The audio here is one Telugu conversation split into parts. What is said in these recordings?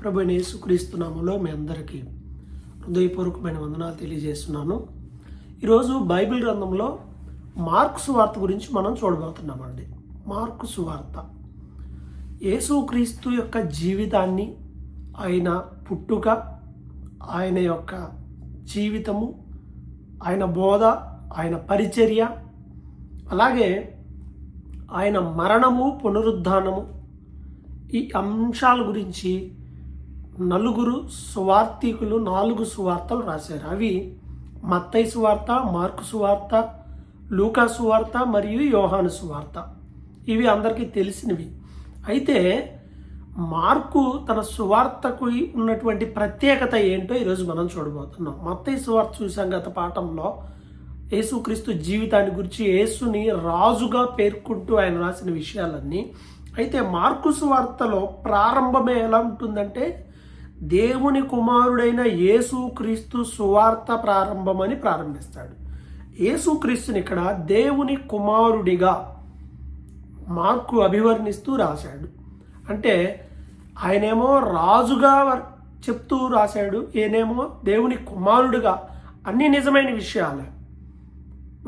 ప్రభు యేసుక్రీస్తునామలో మీ అందరికీ హృదయపూర్వకమైన వందనాలు తెలియజేస్తున్నాను. ఈరోజు బైబిల్ గ్రంథంలో మార్క్స్ వార్త గురించి మనం చూడబోతున్నామండి. మార్క్స్ వార్త యేసుక్రీస్తు యొక్క జీవితాన్ని ఆయన పుట్టుక ఆయన యొక్క జీవితము ఆయన బోధ ఆయన పరిచర్య అలాగే ఆయన మరణము పునరుద్ధానము ఈ అంశాల గురించి నలుగురు సువార్థికులు నాలుగు సువార్తలు రాశారు. అవి మత్తై సువార్త మార్కు సువార్త లూకా సువార్త మరియు యోహాను సువార్త. ఇవి అందరికీ తెలిసినవి. అయితే మార్కు తన సువార్తకు ఉన్నటువంటి ప్రత్యేకత ఏంటో ఈరోజు మనం చూడబోతున్నాం. మత్తై సువార్త చూసాం గత పాఠంలో. యేసుక్రీస్తు జీవితాన్ని గురించి యేసుని రాజుగా పేర్కొంటూ ఆయన రాసిన విషయాలన్నీ. అయితే మార్కుసు వార్తలో ప్రారంభమే ఎలా ఉంటుందంటే దేవుని కుమారుడైన యేసుక్రీస్తు సువార్త ప్రారంభమని ప్రారంభిస్తాడు. యేసుక్రీస్తుని ఇక్కడ దేవుని కుమారుడిగా మార్కు అభివర్ణిస్తూ రాశాడు. అంటే ఆయనేమో రాజుగా చెప్తూ రాశాడు. ఈయనేమో దేవుని కుమారుడుగా. అన్ని నిజమైన విషయాలే.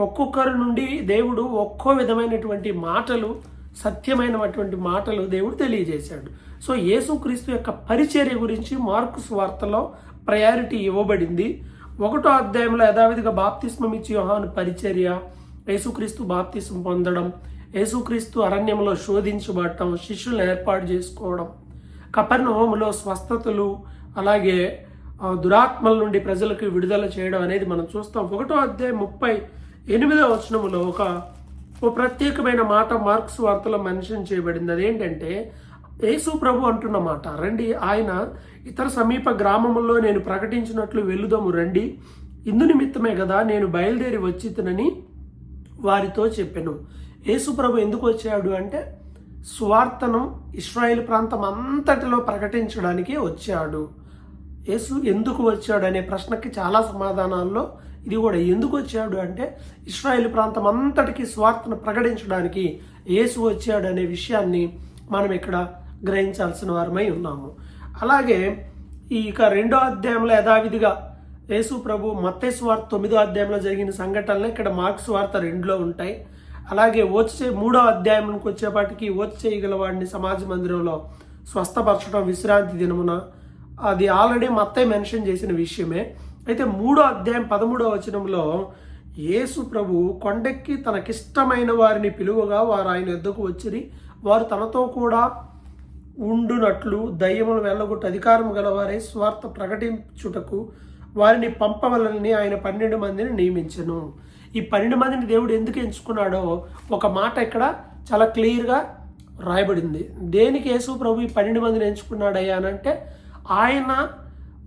ఒక్కొక్కరి నుండి దేవుడు ఒక్కో విధమైనటువంటి మాటలు సత్యమైనటువంటి మాటలు దేవుడు తెలియజేశాడు. సో యేసుక్రీస్తు యొక్క పరిచర్య గురించి మార్కు వార్తలో ప్రయారిటీ ఇవ్వబడింది. ఒకటో అధ్యాయంలో యథావిధిగా బాప్తిస్మం ఇచ్చి యోహాను పరిచర్య యేసుక్రీస్తు బాప్తిస్మం పొందడం యేసుక్రీస్తు అరణ్యంలో శోధించబడటం శిష్యులను ఏర్పాటు చేసుకోవడం కపర్ణ హోములో స్వస్థతలు అలాగే దురాత్మల నుండి ప్రజలకు విడుదల చేయడం అనేది మనం చూస్తాం. ఒకటో అధ్యాయం ముప్పై ఎనిమిదో వచనములో ఒక ఓ ప్రత్యేకమైన మాట మార్క్స్ వార్తలో మెన్షన్ చేయబడింది. అదేంటంటే యేసు ప్రభు అంటున్నమాట రండి ఆయన ఇతర సమీప గ్రామముల్లో నేను ప్రకటించినట్లు వెళ్ళుదాము రండి. ఇందు నిమిత్తమే కదా నేను బయలుదేరి వచ్చితనని వారితో చెప్పాను. యేసు ప్రభు ఎందుకు వచ్చాడు అంటే స్వార్థను ఇస్రాయేల్ ప్రాంతం అంతటిలో ప్రకటించడానికి వచ్చాడు. యేసు ఎందుకు వచ్చాడు అనే ప్రశ్నకి చాలా సమాధానాల్లో ఇది కూడా ఎందుకు వచ్చాడు అంటే ఇస్రాయేల్ ప్రాంతం అంతటికి స్వార్థను ప్రకటించడానికి యేసు వచ్చాడు అనే విషయాన్ని మనం ఇక్కడ గ్రహించాల్సిన వారమై ఉన్నాము. అలాగే ఈ ఇక రెండో అధ్యాయంలో యథావిధిగా యేసు ప్రభు మత్తేసు తొమ్మిదో అధ్యాయంలో జరిగిన సంఘటనలు ఇక్కడ మార్క్స్ వార్త రెండులో ఉంటాయి. అలాగే వచ్చే మూడో అధ్యాయంకి వచ్చేపాటికి ఓచ్ చేయగల వాడిని సమాజ మందిరంలో స్వస్థపరచడం విశ్రాంతి దినమున అది ఆల్రెడీ మత్తే మెన్షన్ చేసిన విషయమే. అయితే మూడో అధ్యాయం పదమూడో వచనంలో యేసు ప్రభు కొండెక్కి తనకిష్టమైన వారిని పిలువగా వారు ఆయన ఎద్దకు వచ్చిరి. వారు తనతో కూడా ఉండునట్లు దయ్యములు వెళ్ళగొట్టు అధికారం గలవారే స్వార్థ ప్రకటించుటకు వారిని పంపవలని ఆయన పన్నెండు మందిని నియమించను. ఈ పన్నెండు మందిని దేవుడు ఎందుకు ఎంచుకున్నాడో ఒక మాట ఇక్కడ చాలా క్లియర్గా రాయబడింది. దేనికి యేసు ప్రభు ఈ పన్నెండు మందిని ఎంచుకున్నాడయ్యా అంటే ఆయన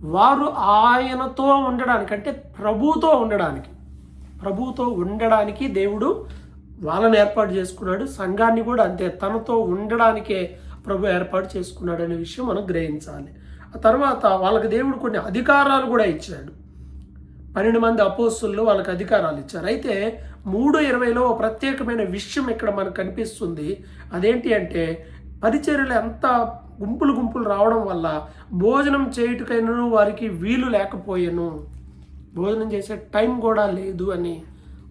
వారు ఆయనతో ఉండడానికి అంటే ప్రభుతో ఉండడానికి ప్రభుతో ఉండడానికి దేవుడు వాళ్ళని ఏర్పాటు చేసుకున్నాడు. సంఘాన్ని కూడా అంతే తనతో ఉండడానికే ప్రభు ఏర్పాటు చేసుకున్నాడు అనే విషయం మనం గ్రహించాలి. ఆ తర్వాత వాళ్ళకి దేవుడు కొన్ని అధికారాలు కూడా ఇచ్చాడు. పన్నెండు మంది అపోస్తుల్లో వాళ్ళకి అధికారాలు ఇచ్చారు. అయితే మూడు ఇరవైలో ప్రత్యేకమైన విషయం ఇక్కడ మనకు కనిపిస్తుంది. అదేంటి అంటే పరిచర్యలు ఎంత గుంపులు గుంపులు రావడం వల్ల భోజనం చేయుటకైనను వారికి వీలు లేకపోయాను. భోజనం చేసే టైం కూడా లేదు అని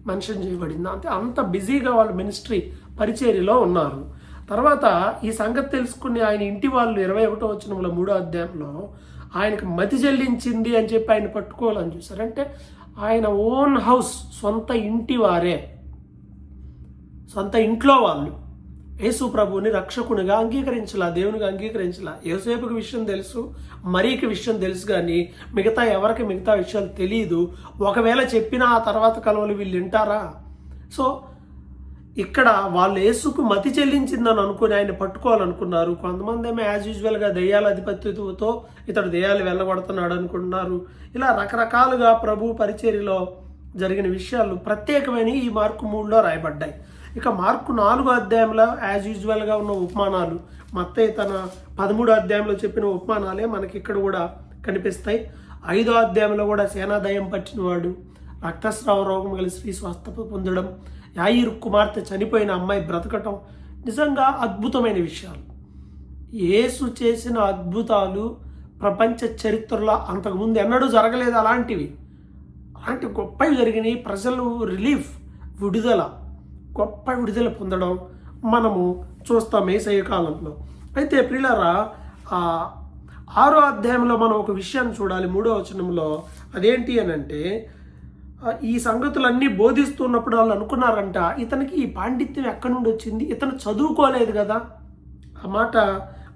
మెన్షన్ చేయబడింది. అంటే అంత బిజీగా వాళ్ళు మినిస్ట్రీ పరిచర్యలో ఉన్నారు. తర్వాత ఈ సంగతి తెలుసుకుని ఆయన ఇంటి వాళ్ళు ఇరవై ఒకటో వచ్చిన మూడో అధ్యాయంలో ఆయనకు మతి చెల్లించింది అని చెప్పి ఆయన పట్టుకోవాలని చూశారు. అంటే ఆయన ఓన్ హౌస్ సొంత ఇంటి వారే. సొంత ఇంట్లో వాళ్ళు. యేసు ప్రభుని రక్షకునిగా అంగీకరించలా దేవునిగా అంగీకరించలా. యోసేపుకి విషయం తెలుసు మరీకి విషయం తెలుసు కానీ మిగతా ఎవరికి మిగతా విషయాలు తెలియదు ఒకవేళ చెప్పినా ఆ తర్వాత కలవలు వీళ్ళు వింటారా? సో ఇక్కడ వాళ్ళు యేసుకు మతి చెల్లించిందని అనుకుని ఆయన పట్టుకోవాలనుకున్నారు. కొంతమంది ఏమో యాజ్ యూజువల్గా దెయ్యాల అధిపత్యతో ఇతడు దెయ్యాలు వెళ్ళగొడుతున్నాడు అనుకుంటున్నారు. ఇలా రకరకాలుగా ప్రభు పరిచర్యలో జరిగిన విషయాలు ప్రత్యేకమైన ఈ మార్కు మూడులో రాయబడ్డాయి. ఇక మార్కు నాలుగు అధ్యాయంలో యాజ్ యూజువల్గా ఉన్న ఉపమానాలు. మత్తయ్య తన పదమూడు అధ్యాయంలో చెప్పిన ఉపమానాలే మనకి ఇక్కడ కూడా కనిపిస్తాయి. ఐదో అధ్యాయంలో కూడా సేనాదయం పట్టినవాడు రక్తస్రావ రోగం కలిసి స్త్రీ స్వస్థత పొందడం యాయిర్ కుమార్తె చనిపోయిన అమ్మాయి బ్రతకటం నిజంగా అద్భుతమైన విషయాలు. యేసు చేసిన అద్భుతాలు ప్రపంచ చరిత్రలో అంతకుముందు ఎన్నడూ జరగలేదు అలాంటివి. అలాంటి గొప్పవి జరిగినాయి. ప్రజలు రిలీఫ్ విడుదల గొప్ప విడుదల పొందడం మనము చూస్తాం ఏసయ కాలంలో. అయితే ప్రిలరా ఆ ఆరో అధ్యాయంలో మనం ఒక విషయాన్ని చూడాలి. మూడో వచనంలో అదేంటి అని అంటే ఈ సంగతులన్నీ బోధిస్తున్నప్పుడు వాళ్ళు అనుకున్నారంట ఇతనికి ఈ పాండిత్యం ఎక్కడి నుండి వచ్చింది? ఇతను చదువుకోలేదు కదా? ఆ మాట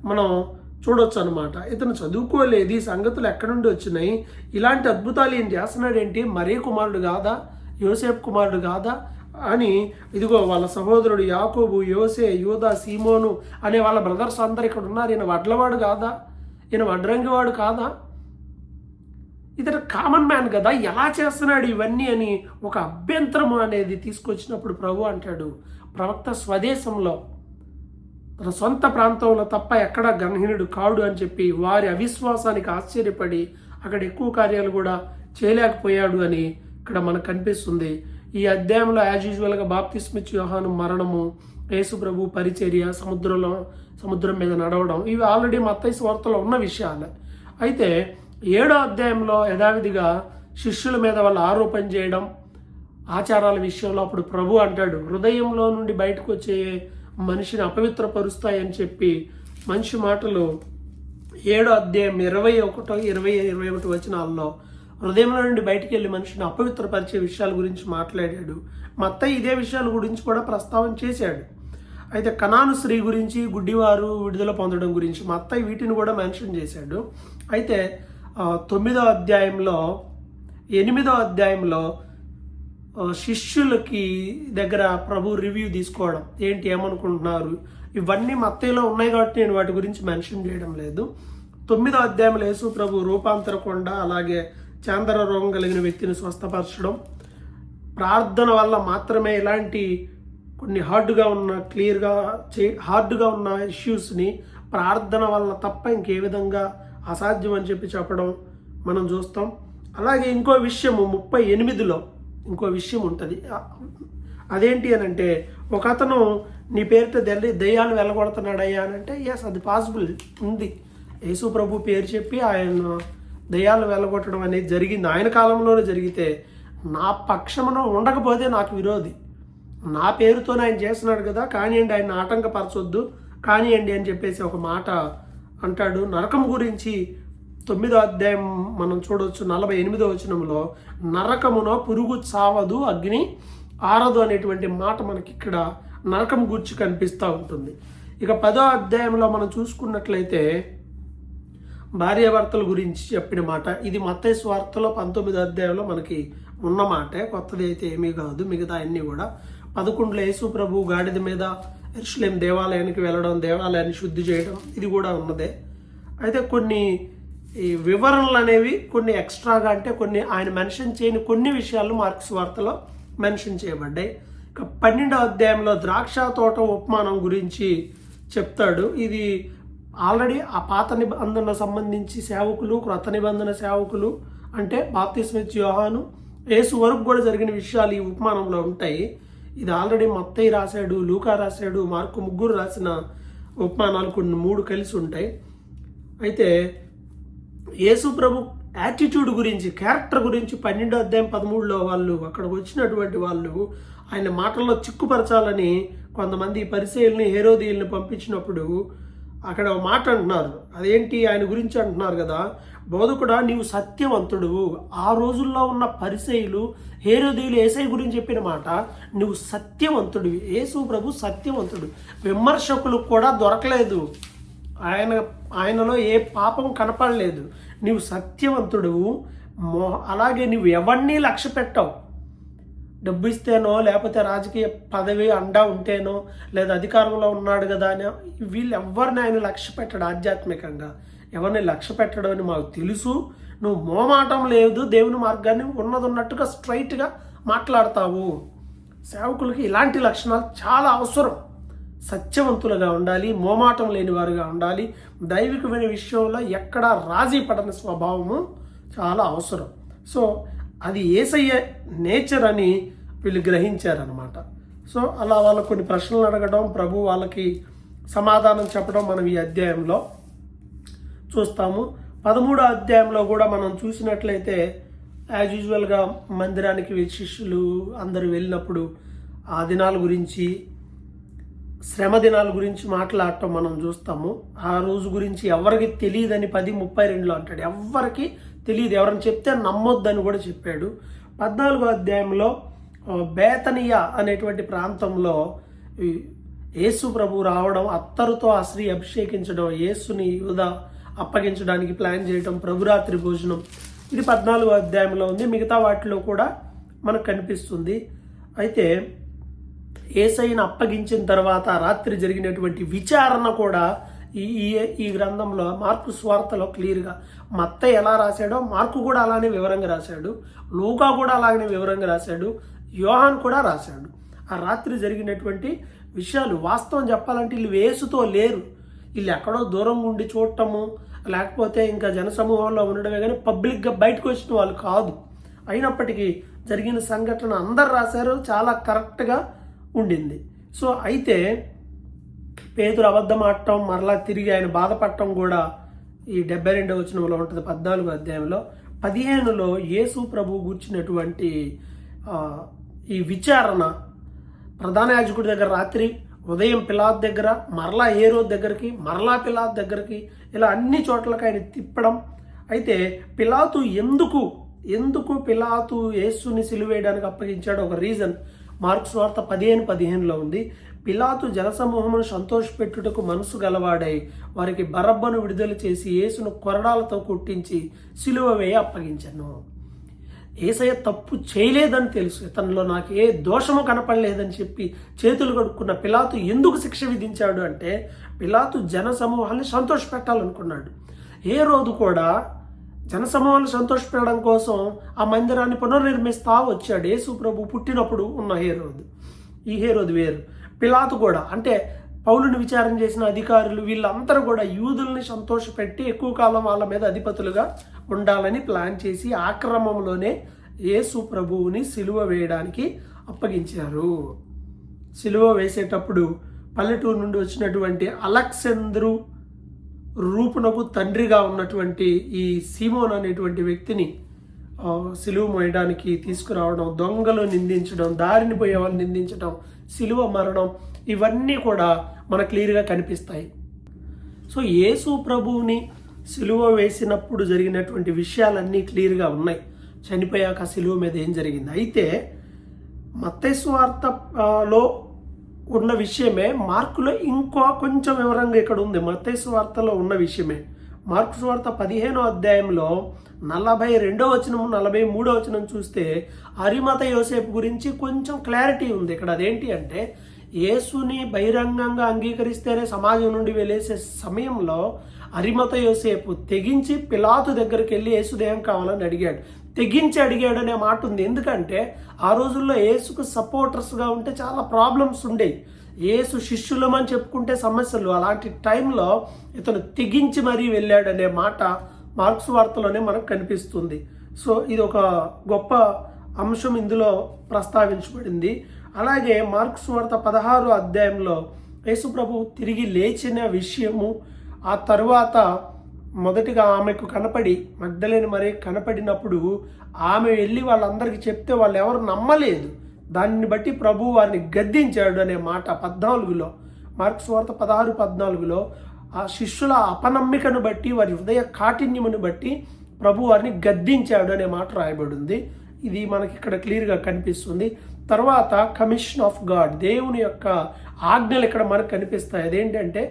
మనం చూడొచ్చు అనమాట ఇతను చదువుకోలేదు ఈ సంగతులు ఎక్కడి నుండి వచ్చినాయి? ఇలాంటి అద్భుతాలు ఏం చేస్తున్నాడు ఏంటి? మరే కుమారుడు కాదా? యోసేపు కుమారుడు కాదా? అని ఇదిగో వాళ్ళ సహోదరుడు యాకోబు యోసే యూదా సీమోను అనే వాళ్ళ బ్రదర్స్ అందరు ఇక్కడ ఉన్నారు. ఈయన వడ్లవాడు కాదా? ఈయన వడ్రంగివాడు కాదా? ఇతను కామన్ మ్యాన్ కదా ఎలా చేస్తున్నాడు ఇవన్నీ అని ఒక అభ్యంతరం అనేది తీసుకొచ్చినప్పుడు ప్రభు అంటాడు ప్రవక్త స్వదేశంలో తన సొంత ప్రాంతంలో తప్ప ఎక్కడ గణహీనుడు కాడు అని చెప్పి వారి అవిశ్వాసానికి ఆశ్చర్యపడి అక్కడ ఎక్కువ కార్యాలు కూడా చేయలేకపోయాడు అని ఇక్కడ మనకు కనిపిస్తుంది. ఈ అధ్యాయంలో యాజ్ యూజువల్గా బాప్తిస్మిచ్ యోహాను మరణము యేసు ప్రభు పరిచర్య సముద్రంలో సముద్రం మీద నడవడం ఇవి ఆల్రెడీ మత్తయ్య వార్తలో ఉన్న విషయాలే. అయితే ఏడో అధ్యాయంలో యథావిధిగా శిష్యుల మీద వాళ్ళు ఆరోపణ చేయడం ఆచారాల విషయంలో అప్పుడు ప్రభు అంటాడు హృదయంలో నుండి బయటకు వచ్చే మనిషిని అపవిత్రపరుస్తాయని చెప్పి మనిషి మాటలు ఏడో అధ్యాయం ఇరవై ఒకటో ఇరవై ఇరవై ఒకటి వచనాల్లో హృదయంలో నుండి బయటికి వెళ్ళి మనిషిని అపవిత్రపరిచే విషయాల గురించి మాట్లాడాడు. మత్త ఇదే విషయాల గురించి కూడా ప్రస్తావన చేశాడు. అయితే కణాను స్త్రీ గురించి గుడ్డివారు విడుదల పొందడం గురించి మత్త వీటిని కూడా మెన్షన్ చేశాడు. అయితే తొమ్మిదో అధ్యాయంలో ఎనిమిదో అధ్యాయంలో శిష్యులకి దగ్గర ప్రభు రివ్యూ తీసుకోవడం. ఏంటి ఏమనుకుంటున్నారు? ఇవన్నీ మత్తయ్యలో ఉన్నాయి కాబట్టి నేను వాటి గురించి మెన్షన్ చేయడం లేదు. తొమ్మిదో అధ్యాయంలో యేసు ప్రభు రూపాంతరకొండ అలాగే చాందర రోగం కలిగిన వ్యక్తిని స్వస్థపరచడం ప్రార్థన వల్ల మాత్రమే ఇలాంటి కొన్ని హార్డ్గా ఉన్న క్లియర్గా చే హార్డ్గా ఉన్న ఇష్యూస్ని ప్రార్థన వల్ల తప్ప ఇంకే విధంగా అసాధ్యం అని చెప్పి చెప్పడం మనం చూస్తాం. అలాగే ఇంకో విషయము ముప్పై ఎనిమిదిలో ఇంకో విషయం ఉంటుంది. అదేంటి అని అంటే ఒక అతను నీ పేరుతో దెల్లి దయ్యాలు వెళ్ళగొడుతున్నాడయ్యా అని అంటే ఎస్ అది పాసిబుల్ ఉంది. యేసు ప్రభు పేరు చెప్పి ఆయన దయ్యాలు వెళ్ళగొట్టడం అనేది జరిగింది. ఆయన కాలంలోనే జరిగితే నా పక్షమున ఉండకపోతే నాకు విరోధి. నా పేరుతోనే ఆయన చేస్తున్నాడు కదా కానివ్వండి ఆయన ఆటంకపరచొద్దు కానివ్వండి అని చెప్పేసి ఒక మాట అంటాడు. నరకం గురించి తొమ్మిదో అధ్యాయం మనం చూడవచ్చు నలభై ఎనిమిదో వచనంలో నరకమున పురుగు చావదు అగ్ని ఆరదు అనేటువంటి మాట మనకి ఇక్కడ నరకం గుర్చి కనిపిస్తూ ఉంటుంది. ఇక పదో అధ్యాయంలో మనం చూసుకున్నట్లయితే భార్యాభర్తల గురించి చెప్పిన మాట. ఇది మత్తయి స్వార్థలో పంతొమ్మిది అధ్యాయంలో మనకి ఉన్న మాటే. కొత్తది అయితే ఏమీ కాదు మిగతా అన్నీ కూడా. పదకొండులో యేసు ప్రభు గాడిద మీద ఎరుషులేం దేవాలయానికి వెళ్ళడం దేవాలయాన్ని శుద్ధి చేయడం ఇది కూడా ఉన్నదే. అయితే కొన్ని ఈ వివరణలు అనేవి కొన్ని ఎక్స్ట్రాగా అంటే కొన్ని ఆయన మెన్షన్ చేయని కొన్ని విషయాలు మార్క్స్ వార్తలో మెన్షన్ చేయబడ్డాయి. ఇక పన్నెండో అధ్యాయంలో ద్రాక్ష తోట ఉపమానం గురించి చెప్తాడు. ఇది ఆల్రెడీ ఆ పాత నిబంధన సంబంధించి సేవకులు క్రొత్త నిబంధన సేవకులు అంటే బాప్తిస్మిత్ యోహాను యేసు వరకు కూడా జరిగిన విషయాలు ఈ ఉపమానంలో ఉంటాయి. ఇది ఆల్రెడీ మత్తయ్య రాశాడు లూకా రాశాడు మార్కు ముగ్గురు రాసిన ఉపమానాలు కొన్ని మూడు కలిసి ఉంటాయి. అయితే యేసు ప్రభు యాటిట్యూడ్ గురించి క్యారెక్టర్ గురించి పన్నెండో అధ్యాయం పదమూడులో వాళ్ళు అక్కడికి వచ్చినటువంటి వాళ్ళు ఆయన మాటల్లో చిక్కుపరచాలని కొంతమంది పరిశీలిని హేరోదీయుల్ని పంపించినప్పుడు అక్కడ మాట అంటున్నారు. అదేంటి? ఆయన గురించి అంటున్నారు కదా బోధకుడా నీవు సత్యవంతుడు ఆ రోజుల్లో ఉన్న పరిచయులు హేరోదేవులు ఏసై గురించి చెప్పిన మాట నువ్వు సత్యవంతుడివి. యేసు ప్రభు సత్యవంతుడు. విమర్శకులు కూడా దొరకలేదు. ఆయన ఆయనలో ఏ పాపం కనపడలేదు. నీవు సత్యవంతుడు మో అలాగే నువ్వు ఎవరిని లక్ష్య పెట్టవు డబ్బు ఇస్తేనో లేకపోతే రాజకీయ పదవి అండా ఉంటేనో లేదా అధికారంలో ఉన్నాడు కదా అని వీళ్ళు ఎవరిని ఆయన లక్ష్య పెట్టడు ఆధ్యాత్మికంగా. ఎవరిని లక్ష్య పెట్టడం అని మాకు తెలుసు. నువ్వు మోమాటం లేదు దేవుని మార్గాన్ని ఉన్నది ఉన్నట్టుగా స్ట్రైట్గా మాట్లాడతావు. సేవకులకి ఇలాంటి లక్షణాలు చాలా అవసరం. సత్యవంతులుగా ఉండాలి మోమాటం లేని వారుగా ఉండాలి. దైవికమైన విషయంలో ఎక్కడా రాజీ పడని స్వభావము చాలా అవసరం. సో అది ఏసయ్య నేచర్ అని వీళ్ళు గ్రహించారనమాట సో అలా వాళ్ళకు కొన్ని ప్రశ్నలు అడగడం ప్రభు వాళ్ళకి సమాధానం చెప్పడం మనం ఈ అధ్యాయంలో చూస్తాము. పదమూడో అధ్యాయంలో కూడా మనం చూసినట్లయితే యాజ్ యూజువల్గా మందిరానికి శిష్యులు అందరూ వెళ్ళినప్పుడు ఆ దినాల గురించి శ్రమ దినాల గురించి మాట్లాడటం మనం చూస్తాము. ఆ రోజు గురించి ఎవరికి తెలియదని పది ముప్పై రెండులో అంటాడు. ఎవరికి తెలియదు ఎవరైనా చెప్తే నమ్మొద్దని కూడా చెప్పాడు. పద్నాలుగో అధ్యాయంలో బేతనియ అనేటువంటి ప్రాంతంలో యేసు ప్రభు రావడం అత్తరుతో ఆ స్త్రీ అభిషేకించడం యేసుని యూద అప్పగించడానికి ప్లాన్ చేయడం ప్రభురాత్రి భోజనం. ఇది పద్నాలుగో అధ్యాయంలో ఉంది. మిగతా వాటిలో కూడా మనకు కనిపిస్తుంది. అయితే ఏసైని అప్పగించిన తర్వాత రాత్రి జరిగినటువంటి విచారణ కూడా ఈ ఈ ఈ గ్రంథంలో మార్కు స్వార్థలో క్లియర్గా మత్త ఎలా రాశాడో మార్కు కూడా అలానే వివరంగా రాశాడు లూకా కూడా అలాగనే వివరంగా రాశాడు యోహాన్ కూడా రాశాడు. ఆ రాత్రి జరిగినటువంటి విషయాలు వాస్తవం చెప్పాలంటే వీళ్ళు వేసుతో లేరు. వీళ్ళు ఎక్కడో దూరంగా ఉండి చూడటము లేకపోతే ఇంకా జనసమూహంలో ఉండడమే కానీ పబ్లిక్గా బయటకు వచ్చిన వాళ్ళు కాదు. అయినప్పటికీ జరిగిన సంఘటన అందరు రాశారు చాలా కరెక్ట్గా ఉండింది. సో అయితే పేతురు అబద్ధం ఆడటం మరలా తిరిగి ఆయన బాధపడటం కూడా ఈ డెబ్బై రెండవ వచనంలో ఉంటుంది పద్నాలుగు అధ్యాయంలో. పదిహేనులో యేసు ప్రభు కూర్చున్నటువంటి ఈ విచారణ ప్రధాన యాజకుడి దగ్గర రాత్రి ఉదయం పిలాద్ దగ్గర మరలా ఏరో దగ్గరికి మరలా పిలాద్ దగ్గరికి ఇలా అన్ని చోట్లకి ఆయన తిప్పడం. అయితే పిలాతు ఎందుకు ఎందుకు పిలాతు యేసుని సిలువేయడానికి అప్పగించాడు ఒక రీజన్ మార్క్స్ వార్త పదిహేను పదిహేనులో ఉంది. పిలాతు జనసమూహమును సంతోషపెట్టుటకు మనసు గలవాడై వారికి బరబ్బను విడుదల చేసి యేసును కొరడాలతో కొట్టించి సిలువ వేయ అప్పగించను. ఏసయ్య తప్పు చేయలేదని తెలుసు. ఇతనిలో నాకు ఏ దోషము కనపడలేదని చెప్పి చేతులు కడుక్కున్న పిలాతు ఎందుకు శిక్ష విధించాడు అంటే పిలాతు జనసమూహాన్ని సంతోషపెట్టాలనుకున్నాడు. ఏ రోజు కూడా జనసమూహాన్ని సంతోషపెట్టడం కోసం ఆ మందిరాన్ని పునర్నిర్మిస్తా వచ్చాడు. యేసు ప్రభు పుట్టినప్పుడు ఉన్న హేరోదు. ఈ హేరోదు వేరు. పిలాతు కూడా అంటే పౌలుని విచారణ చేసిన అధికారులు వీళ్ళందరూ కూడా యూదుల్ని సంతోషపెట్టి ఎక్కువ కాలం వాళ్ళ మీద అధిపతులుగా ఉండాలని ప్లాన్ చేసి ఆక్రమంలోనే యేసు ప్రభువుని సిలువ వేయడానికి అప్పగించారు. సిలువ వేసేటప్పుడు పల్లెటూరు నుండి వచ్చినటువంటి అలెక్సెంద్రు రూపునకు తండ్రిగా ఉన్నటువంటి ఈ సీమోన్ అనేటువంటి వ్యక్తిని సిలువ మోయడానికి తీసుకురావడం దొంగలు నిందించడం దారిని పోయే వాళ్ళు నిందించడం సిలువ మరణం ఇవన్నీ కూడా మనకు క్లియర్గా కనిపిస్తాయి. సో యేసు ప్రభువుని సిలువ వేసినప్పుడు జరిగినటువంటి విషయాలన్నీ క్లియర్గా ఉన్నాయి. చనిపోయాక సిలువ మీద ఏం జరిగింది? అయితే మతేశ్వార్తలో ఉన్న విషయమే మార్కులో ఇంకో కొంచెం వివరంగా ఇక్కడ ఉంది. మతేశ్వార్తలో ఉన్న విషయమే. మార్క్స్ వార్త పదిహేనో అధ్యాయంలో నలభై రెండో వచనం నలభై మూడో వచనం చూస్తే అరిమత యోసేపు గురించి కొంచెం క్లారిటీ ఉంది. ఇక్కడ అదేంటి అంటే యేసుని బహిరంగంగా అంగీకరిస్తేనే సమాజం నుండి వెళ్ళేసే సమయంలో అరిమత యోసేపు తెగించి పిలాతు దగ్గరికి వెళ్ళి యేసుదేయం కావాలని అడిగాడు. తెగించి అడిగాడు అనే మాట ఉంది. ఎందుకంటే ఆ రోజుల్లో యేసుకు సపోర్టర్స్గా ఉంటే చాలా ప్రాబ్లమ్స్ ఉండేవి. యేసు శిష్యులమని చెప్పుకుంటే సమస్యలు. అలాంటి టైంలో ఇతను తెగించి మరీ వెళ్ళాడు అనే మాట మార్క్స్ వార్తలోనే మనకు కనిపిస్తుంది. సో ఇది ఒక గొప్ప అంశం ఇందులో ప్రస్తావించబడింది. అలాగే మార్క్స్ వార్త పదహారు అధ్యాయంలో యేసుప్రభు తిరిగి లేచిన విషయము ఆ తరువాత మొదటిగా ఆమెకు కనపడి మగ్ధలేని మరే కనపడినప్పుడు ఆమె వెళ్ళి వాళ్ళందరికీ చెప్తే వాళ్ళు ఎవరు నమ్మలేదు. దాన్ని బట్టి ప్రభు వారిని గద్దించాడు అనే మాట పద్నాలుగులో. మార్క్స్ వార్త పదహారు పద్నాలుగులో ఆ శిష్యుల అపనమ్మికను బట్టి వారి హృదయ కాఠిన్యమును బట్టి ప్రభు వారిని గద్దించాడు అనే మాట రాయబడింది. ఇది మనకి ఇక్కడ క్లియర్గా కనిపిస్తుంది. తర్వాత కమిషన్ ఆఫ్ గాడ్ దేవుని యొక్క ఆజ్ఞలు ఇక్కడ మనకు కనిపిస్తాయి. అదేంటంటే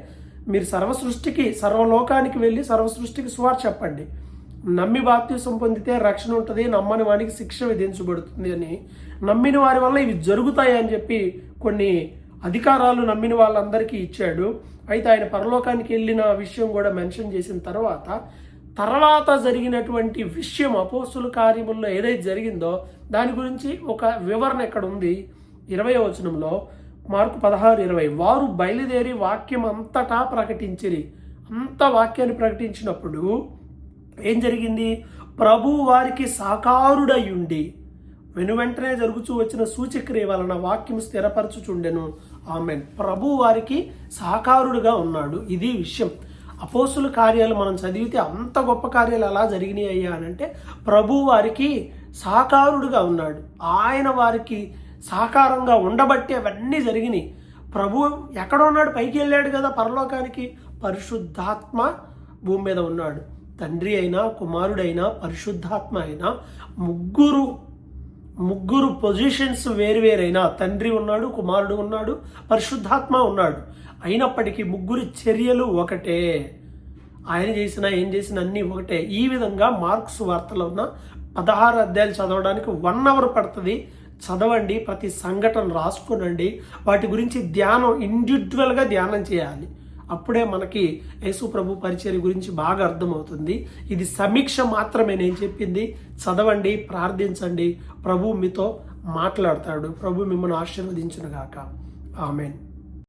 మీరు సర్వసృష్టికి సర్వలోకానికి వెళ్ళి సర్వ సృష్టికి సువార్ చెప్పండి. నమ్మి బాప్తీసం పొందితే రక్షణ ఉంటుంది నమ్మని వానికి శిక్ష విధించబడుతుంది అని నమ్మిన వారి వల్ల ఇవి జరుగుతాయి అని చెప్పి కొన్ని అధికారాలు నమ్మిన వాళ్ళందరికీ ఇచ్చాడు. అయితే ఆయన పరలోకానికి వెళ్ళిన విషయం కూడా మెన్షన్ చేసిన తర్వాత తర్వాత జరిగినటువంటి విషయం అపోస్తుల కార్యముల్లో ఏదైతే జరిగిందో దాని గురించి ఒక వివరణ ఇక్కడ ఉంది. ఇరవై వచనంలో మార్కు పదహారు ఇరవై వారు బయలుదేరి వాక్యం అంతటా ప్రకటించిరి. అంత వాక్యాన్ని ప్రకటించినప్పుడు ఏం జరిగింది? ప్రభు వారికి సాకారుడై వెనువెంటనే వెను వెంటనే జరుగుతూ వచ్చిన సూచక్రియ వలన వాక్యం స్థిరపరచుచుండెను. ఆమె ప్రభు వారికి సహకారుడుగా ఉన్నాడు. ఇది విషయం. అపోసుల కార్యాలు మనం చదివితే అంత గొప్ప కార్యాలు ఎలా జరిగినాయి అయ్యా అని అంటే ప్రభు వారికి సహకారుడుగా ఉన్నాడు. ఆయన వారికి సహకారంగా ఉండబట్టి అవన్నీ జరిగినాయి. ప్రభు ఎక్కడ ఉన్నాడు పైకి వెళ్ళాడు కదా పరలోకానికి. పరిశుద్ధాత్మ భూమి మీద ఉన్నాడు. తండ్రి అయినా కుమారుడైనా పరిశుద్ధాత్మ అయినా ముగ్గురు ముగ్గురు పొజిషన్స్ వేరువేరైనా తండ్రి ఉన్నాడు కుమారుడు ఉన్నాడు పరిశుద్ధాత్మ ఉన్నాడు. అయినప్పటికీ ముగ్గురు చర్యలు ఒకటే. ఆయన చేసిన ఏం చేసిన అన్నీ ఒకటే. ఈ విధంగా మార్క్స్ వార్తలో ఉన్న పదహారు అధ్యాయాలు చదవడానికి వన్ అవర్ పడుతుంది. చదవండి ప్రతి సంఘటన రాసుకునండి. వాటి గురించి ధ్యానం ఇండివిజువల్గా ధ్యానం చేయాలి. అప్పుడే మనకి యేసు ప్రభు పరిచర్య గురించి బాగా అర్థమవుతుంది. ఇది సమీక్ష మాత్రమే నేను చెప్పింది. చదవండి ప్రార్థించండి. ప్రభు మీతో మాట్లాడతాడు. ప్రభు మిమ్మల్ని ఆశీర్వదించునుగాక. ఆమెన్.